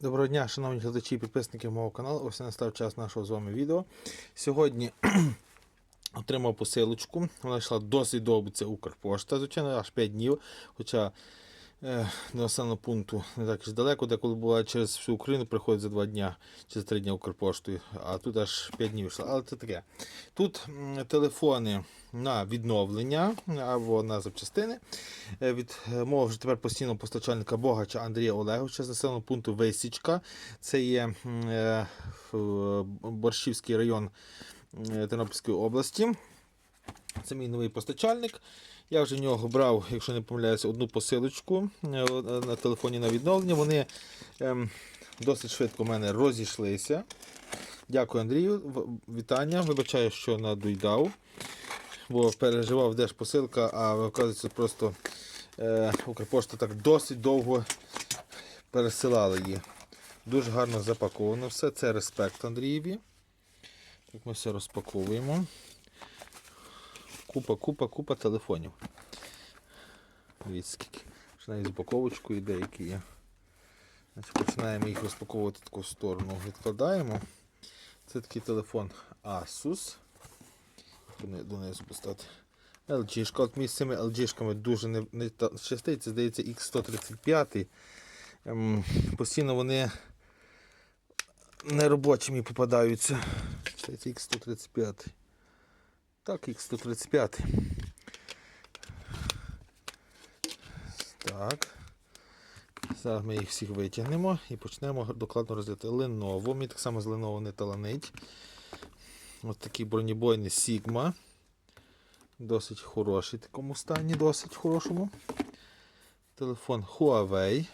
Доброго дня, шановні глядачі і підписники мого каналу. Ось настав час нашого з вами відео. Сьогодні отримав посилочку. Вона йшла досить довго, це Укрпошта, звичайно, аж 5 днів. Хоча до населеного пункту не так ж далеко, деколи була через всю Україну, приходить за 2 дня за 3 дні Укрпоштою, а тут аж 5 днів йшло. Але це таке. Тут телефони на відновлення або на запчастини е, від е, мого вже тепер постійного постачальника Богача Андрія Олеговича з населеного пункту Висічка. Це є е, Борщівський район е, Тернопільської області. Це мій новий постачальник. Я вже в нього брав, якщо не помиляюся, одну посилочку е, на телефоні на відновлення. Вони ем, досить швидко в мене розійшлися. Дякую, Андрію. Вітання. Вибачаю, що надоїдав, бо переживав, де ж посилка, а виявляється, просто е, Укрпошта так досить довго пересилала її. Дуже гарно запаковано все. Це респект Андрієві. Так ми все розпаковуємо. Купа, купа, купа телефонів. Скільки. Навіть з упаковочкою деякі є. Значить, починаємо їх розпаковувати таку сторону. Відкладаємо. Це такий телефон Asus. Донизу поставити. LG. От мій з цими LG-шками дуже не, не щастить. Це здається X135. Ем, постійно вони неробочими попадаються. Це X135. Так, X135. Так. Зараз ми їх всіх витягнемо і почнемо докладно розглядати Lenovo. Мені так само з Lenovo не таланить. Ось такий бронебойний Sigma. Досить хороший в такому стані, досить хорошому. Телефон Huawei.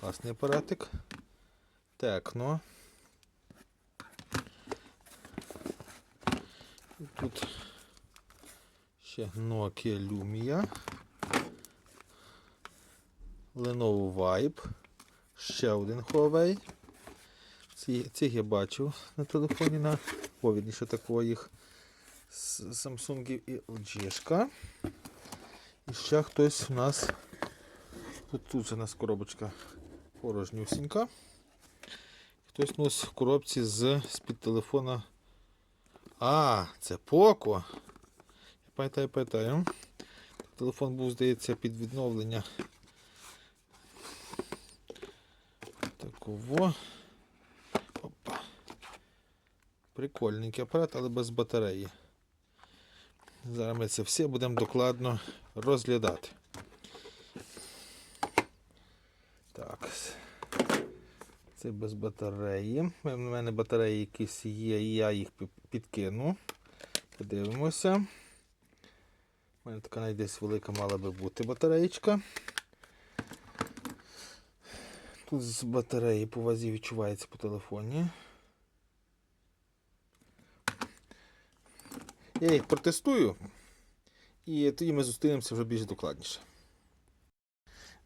Класний апаратик. Tecno. Тут ще Nokia Lumia. Lenovo Vibe. Ще один Huawei. Ці, цих я бачив на телефоні на повідніше такого їх Samsung і LG. І ще хтось у нас. Тут, тут у нас коробочка порожнюсінька. Хтось у нас в коробці з-під телефона. А, це Poco. Я пам'ятаю, пам'ятаю. Телефон був, здається, під відновлення. Такого. Опа. Прикольненький апарат, але без батареї. Зараз ми це все будемо докладно розглядати. Так. Це без батареї. У мене батареї якісь є, і я їх підкину. Подивимося. У мене така десь велика мала би бути батареєчка. Тут з батареї по вазі відчувається по телефоні. Я їх протестую. І тоді ми зустрінемося вже більш докладніше.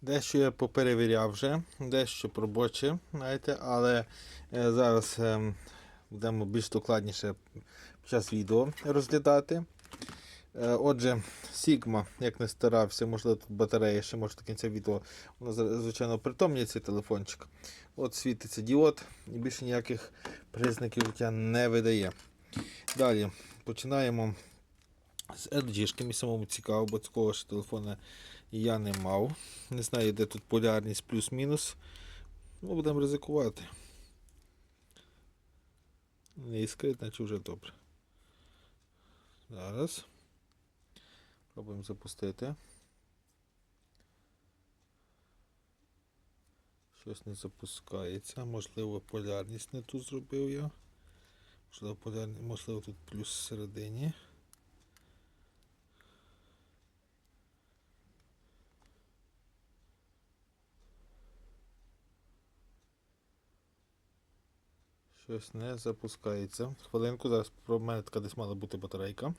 Дещо я поперевіряв вже, дещо робоче, знаєте, але е, зараз е, будемо більш докладніше під час відео розглядати. Е, отже, Sigma, як не старався, можливо, тут батарея ще може до кінця відео, воно звичайно притомнює цей телефончик. От світиться діод і більше ніяких признаків життя не видає. Далі починаємо з LG. Мені самому цікаво, бо такого ж телефона я не мав. Не знаю, де тут полярність плюс-мінус. Ну, будемо ризикувати. Не іскрить, наче вже добре. Зараз. Пробуємо запустити. Щось не запускається. Можливо, полярність не тут зробив я. Можливо, полярність, можливо, тут плюс всередині. Щось не запускається. Хвилинку, зараз про мене така десь мала бути батарейка.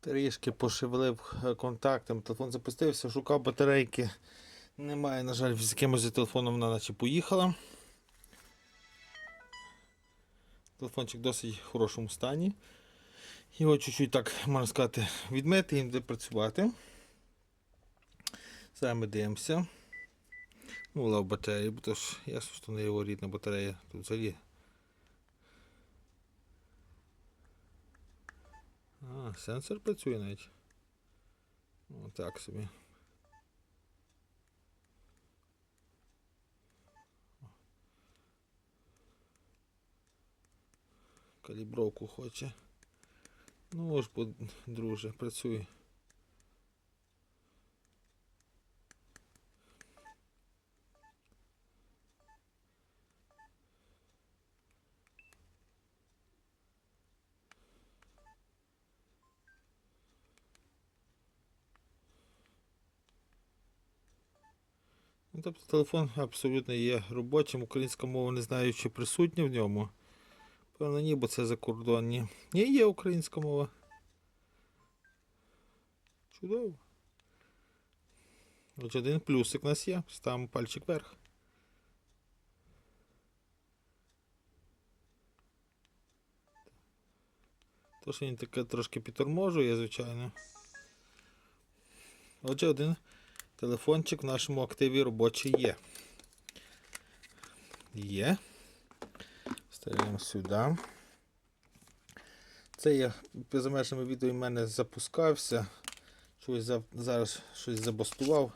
Трішки пошевелив е, контактом, телефон запустився, шукав батарейки. Немає, на жаль, з якимось телефоном вона наче поїхала. Телефончик досить в хорошому стані. Його чуть-чуть так, можна сказати, відмити і буде працювати. Зараз ми дивимося. Ну, лав батареї, бо то ж ясно, що не його рідна батарея. Тут взагалі. А, сенсор працює навіть. О, так собі. Калібровку хоче. Ну ж, друже, працює. Тобто телефон абсолютно є робочим, українська мова не знаю, чи присутня в ньому. Певно, ні, бо це закордонні. Ні, є українська мова. Чудово. Ось один плюсик у нас є. Ставимо пальчик вверх. То, що він таке трошки підторможує, звичайно. Отже, один телефончик в нашому активі робочий є. Є. Ставимо сюди. Це я поза межами відео в мене запускався. Щось за, зараз щось забастував.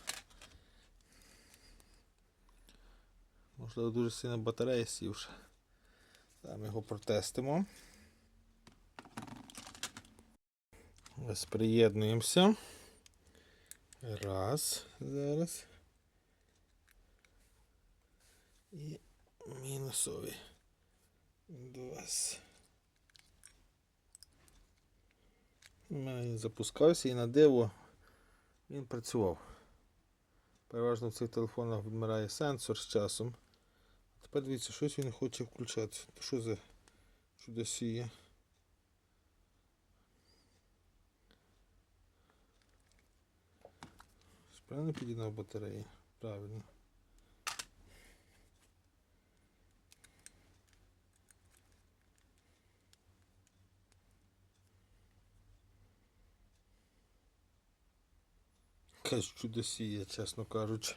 Можливо, дуже сильно батарея сівша. Там його протестимо. Ось приєднуємося. Раз. Зараз. І мінусовий. Два. Він запускався і на диво він працював. Переважно в цих телефонах відмирає сенсор з часом. Тепер дивіться, щось він хоче включатися. Що за чудосіє? Правильно підігнав батареї? Правильно. Якась чудосія, чесно кажучи.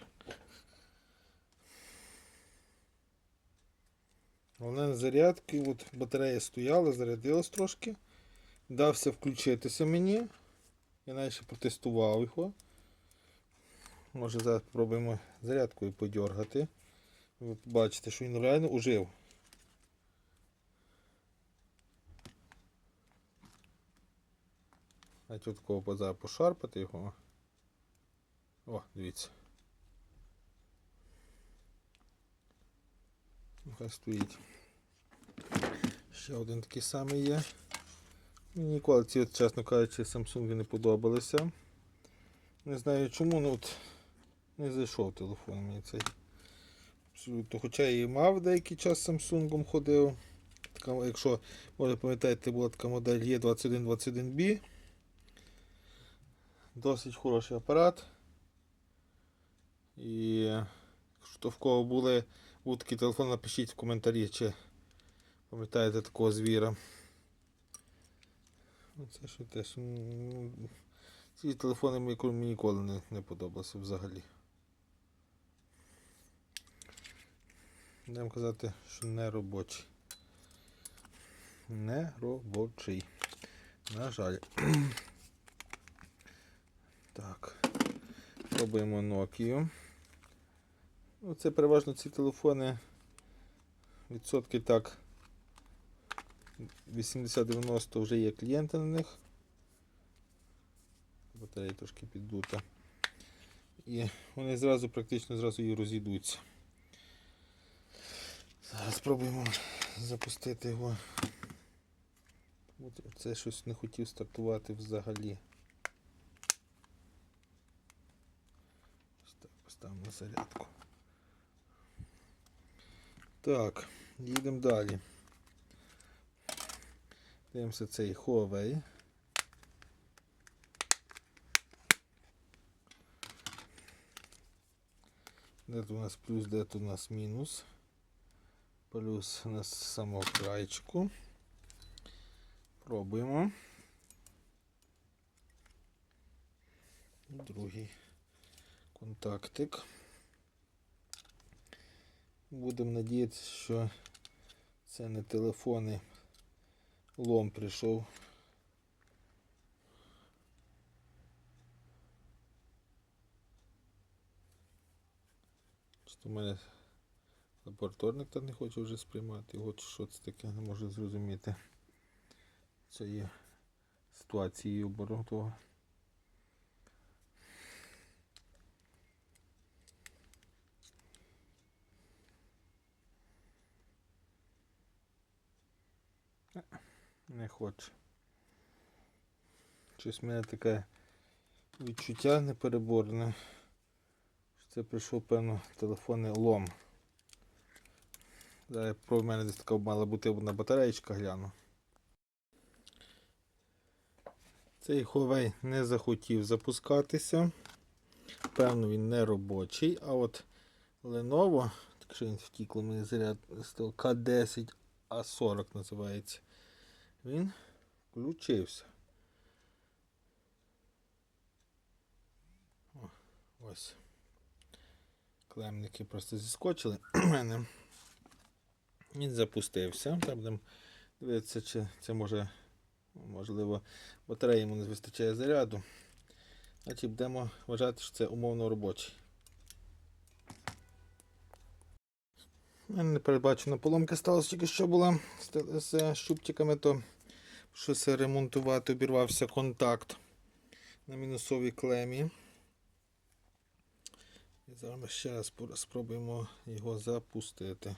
Головне зарядки, от батарея стояла, зарядилась трошки. Дався включитися мені. Я навіть протестував його. Може зараз спробуємо зарядкою подергати. Ви побачите, що він реально ужив. А тут такого поза пошарпати його. О, дивіться. Нехай стоїть. Ще один такий самий є. Мені ніколи ці, чесно кажучи, Samsung не подобалися. Не знаю чому, ну от не зайшов телефон мені цей. Абсолютно. Хоча я і мав деякий час Samsung ходив. Така, якщо може пам'ятаєте, була така модель E2121B. Досить хороший апарат. І якщо в кого були був такий телефон, напишіть в коментарі, чи пам'ятаєте такого звіра. Ну, Це що теж. Ці телефони мені ніколи не, не подобалися взагалі. Будемо казати, що не робочий. Не робочий. На жаль. Так. Пробуємо Nokia. Ну, це переважно ці телефони. Відсотки так. 80-90 вже є клієнти на них. Батарея трошки піддута. І вони зразу практично зразу і розійдуться. Спробуємо запустити його. От Це щось не хотів стартувати взагалі. Ось так, поставимо зарядку. Так, їдемо далі. Дивимося цей Huawei. Де тут у нас плюс, де тут у нас мінус. Плюс з самого крайчику. Пробуємо. Другий контактик. Будемо надіятися, що це не телефонний лом прийшов. Що в мене лабораторник та не хоче вже сприймати чи що це таке, не можу зрозуміти цієї ситуації оборотового. Не хоче. Щось в мене таке відчуття непереборне. що Це прийшов, певно, телефонний лом. Зараз про в мене десь така мала бути одна батареєчка гляну. Цей Huawei не захотів запускатися. Певно, він не робочий. А от Lenovo, так що він втікло мені заряд з того К10 А40 називається. Він включився. О, ось. Клемники просто зіскочили у мене. Він запустився. Там будемо дивитися, чи це може, можливо, батареї йому не вистачає заряду. Значить, будемо вважати, що це умовно робочий. У мене непередбачена поломка сталася тільки що була з, щупчиками, то щось ремонтувати, обірвався контакт на мінусовій клемі. І зараз ще раз спробуємо його запустити.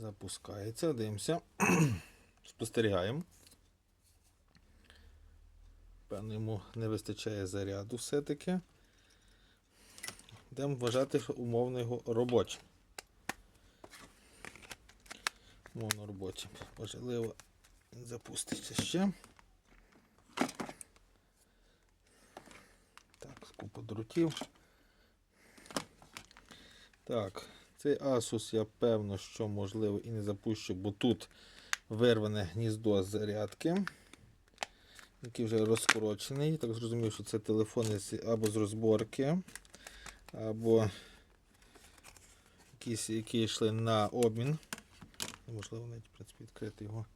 Запускається, дивимося. Спостерігаємо. Певно, йому не вистачає заряду все-таки. Будемо вважати умовно його робочим. Умовно робочим. Можливо, він запуститься ще. Так, купа дротів. Так, цей Asus я певно, що можливо і не запущу, бо тут вирване гніздо з зарядки який вже розкорочений. Так зрозумів, що це телефони або з розборки, або якісь, які йшли на обмін. Можливо, навіть в принципі, відкрити його.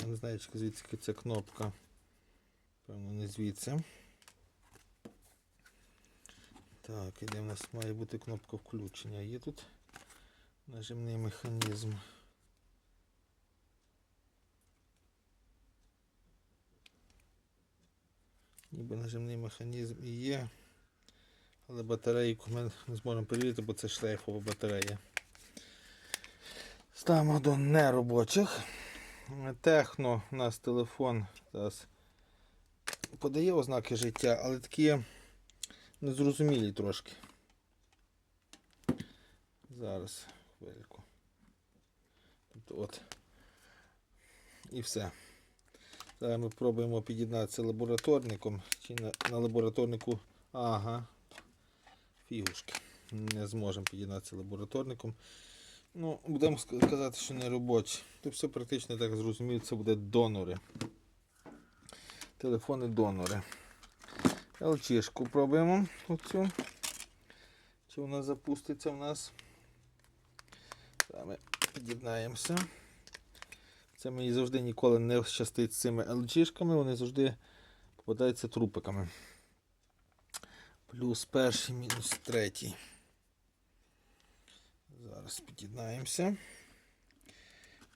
Я не знаю, чи звідси ця кнопка. Певно, не звідси. Так, і де в нас має бути кнопка включення? Є тут нажимний механізм. Ніби нажимний механізм і є. Але батарейку ми не зможемо перевірити, бо це шлейфова батарея. Ставимо до неробочих. Техно у нас телефон зараз подає ознаки життя, але такі незрозумілі трошки. Зараз, хвильку. Тобто от. І все. Зараз ми пробуємо під'єднатися лабораторником. Чи на, на лабораторнику. Ага. Фігушки. Не зможемо під'єднатися лабораторником. Ну, будемо ска- казати, що не робочі. То все практично так зрозуміло, це буде донори. Телефони LG-шку пробуємо оцю. Чи вона запуститься в нас? Ми під'єднаємося. Це мені завжди ніколи не щастить з цими LG-шками, вони завжди попадаються трупиками. Плюс перший, мінус третій. Зараз під'єднаємося.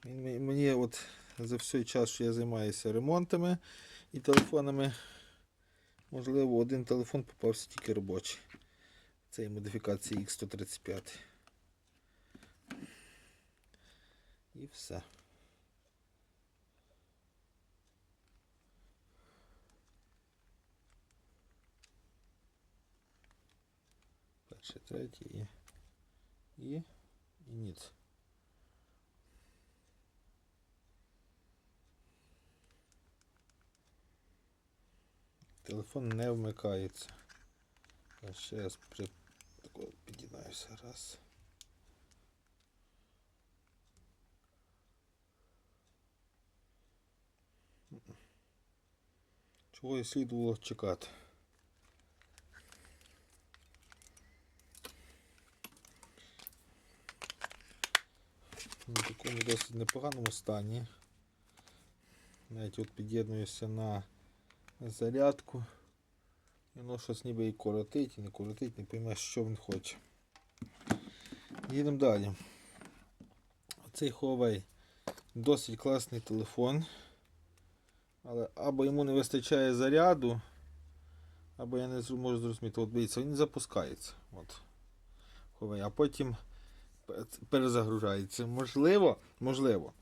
Мені от за всей час, що я займаюся ремонтами і телефонами, можливо, один телефон попався тільки робочий. Це модифікації X135. І все. Перший, третій і. І. І ніц. Телефон не вмикається. А ще раз при... тако під'єднаюся раз. Чого і слідувало чекати. В такому досить непоганому стані. Навіть от під'єднуюся на зарядку. І воно щось ніби і коротить, і не коротить, не поймеш, що він хоче. Їдемо далі. Оцей Huawei досить класний телефон. Але або йому не вистачає заряду, або я не можу зрозуміти. От дивіться, він запускається. От. Huawei, а потім перезагружається. Можливо, можливо.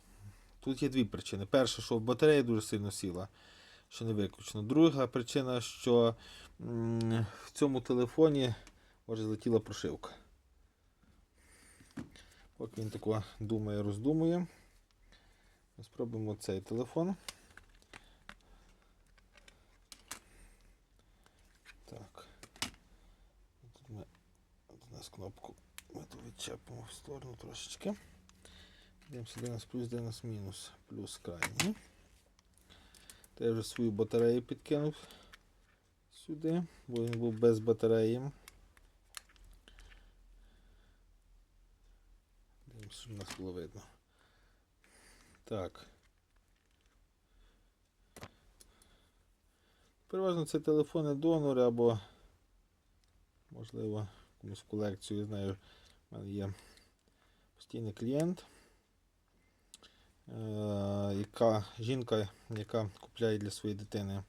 Тут є дві причини. Перша, що батарея дуже сильно сіла, що не виключено. Друга причина, що в цьому телефоні може злетіла прошивка. Поки він тако думає, роздумує. Ми спробуємо цей телефон. Так. Тут ми от у нас кнопку ми тут відчепимо в сторону трошечки. Де у нас плюс, де нас мінус. Плюс крайній. Вже свою батарею підкинув сюди, бо він був без батареї. Дивимося, щоб нас було видно. Так. Переважно це телефони донори або, можливо, комусь колекцію, я знаю, в мене є постійний клієнт, яка жінка, яка купляє для своєї дитини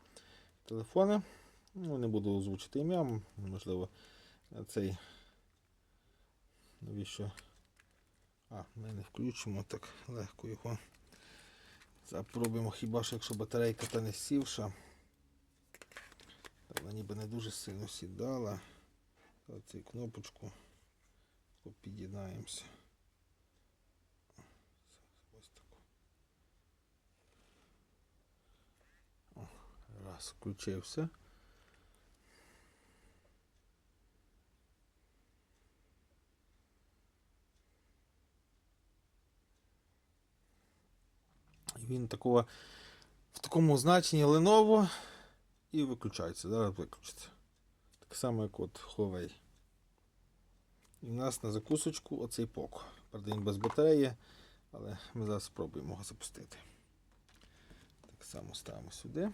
телефони. Ну, не буду озвучити ім'я, можливо, цей навіщо. А, ми не включимо так легко його. Запробуємо хіба що якщо батарейка та не сівша. Вона ніби не дуже сильно сідала. Оцю кнопочку під'єднаємося. Ось так. О, Раз, включився. Він такого в такому значенні Lenovo і виключається. Зараз виключиться. Так само, як от Huawei. І в нас на закусочку оцей Poco. Правда, без батареї, але ми зараз спробуємо його запустити. Так само ставимо сюди.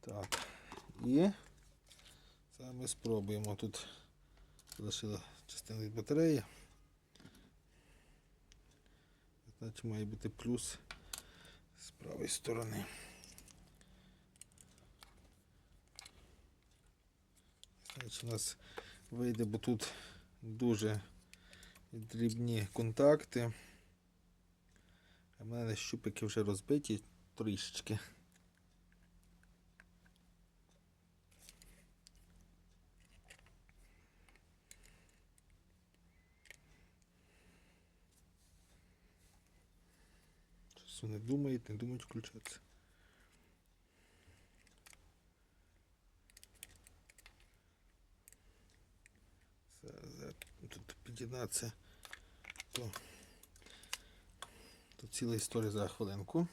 Так. І зараз ми спробуємо. Тут залишила частина від батареї. Значить має бути плюс з правої сторони. Значить, у нас вийде, бо тут дуже дрібні контакти. В мене щупики вже розбиті трішечки. Щось вони думають, не думають включатися. Тут під'єднатися. То, то ціла історія за хвилинку.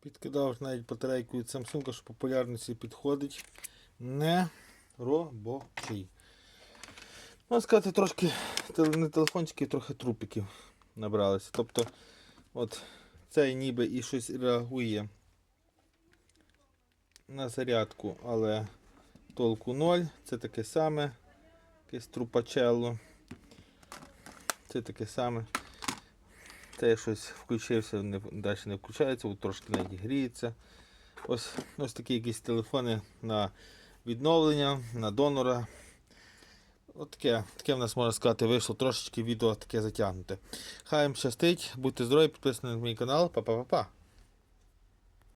Підкидав навіть батарейку від Samsung, що популярності підходить. Не робочий. Можна сказати, трошки не телефончиків, трохи трупиків набралися. Тобто, от цей ніби і щось реагує на зарядку, але толку 0. Це таке саме. Якесь трупачелло. Це таке саме. Це щось включився, не, далі не включається, от трошки навіть гріється. Ось, ось такі якісь телефони на відновлення, на донора. От таке, таке в нас можна сказати, вийшло трошечки відео таке затягнуте. Хай вам щастить, будьте здорові, підписані на мій канал. Па-па-па-па.